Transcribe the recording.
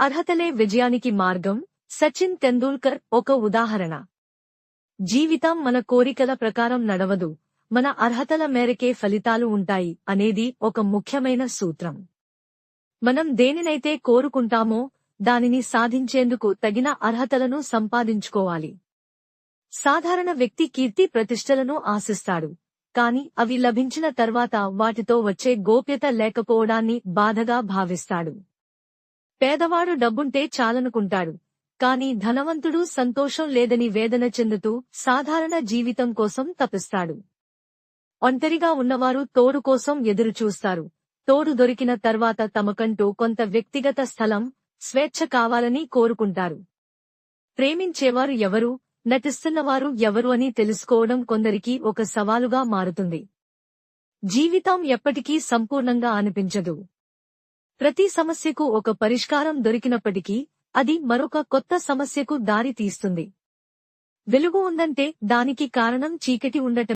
అర్హతలే విజయానికి మార్గం. సచిన్ తెందూల్కర్ ఒక ఉదాహరణ. జీవితం మన కోరికల ప్రకారం నడవదు. మన అర్హతల మేరకే ఫలితాలు ఉంటాయి అనేది ఒక ముఖ్యమైన సూత్రం. మనం దేనినైతే కోరుకుంటామో దానిని సాధించేందుకు తగిన అర్హతలను సంపాదించుకోవాలి. సాధారణ వ్యక్తి కీర్తి ప్రతిష్టలను ఆశిస్తాడు. కాని అవి లభించిన తర్వాత వాటితో వచ్చే గోప్యత లేకపోవడాన్ని బాధగా భావిస్తాడు. పేదవాడు డబ్బుంటే చాలనుకుంటాడు. కాని ధనవంతుడు సంతోషం లేదని వేదన చెందుతూ సాధారణ జీవితం కోసం తపిస్తాడు. ఒంటరిగా ఉన్నవారు తోడు కోసం ఎదురుచూస్తారు. తోడు దొరికిన తర్వాత తమకంటూ కొంత వ్యక్తిగత స్థలం స్వేచ్ఛ కావాలని కోరుకుంటారు. ప్రేమించేవారు ఎవరు నటిస్తున్నవారు ఎవరు అని తెలుసుకోవడం కొందరికి ఒక సవాలుగా మారుతుంది. జీవితం ఎప్పటికీ సంపూర్ణంగా అనిపించదు. ప్రతి సమస్యకు ఒక పరిష్కారం దొరికినప్పటికీ అది మరొక కొత్త సమస్యకు దారి తీస్తుంది వెలుగు ఉందంటే దానికి కారణం చీకటి ఉండటం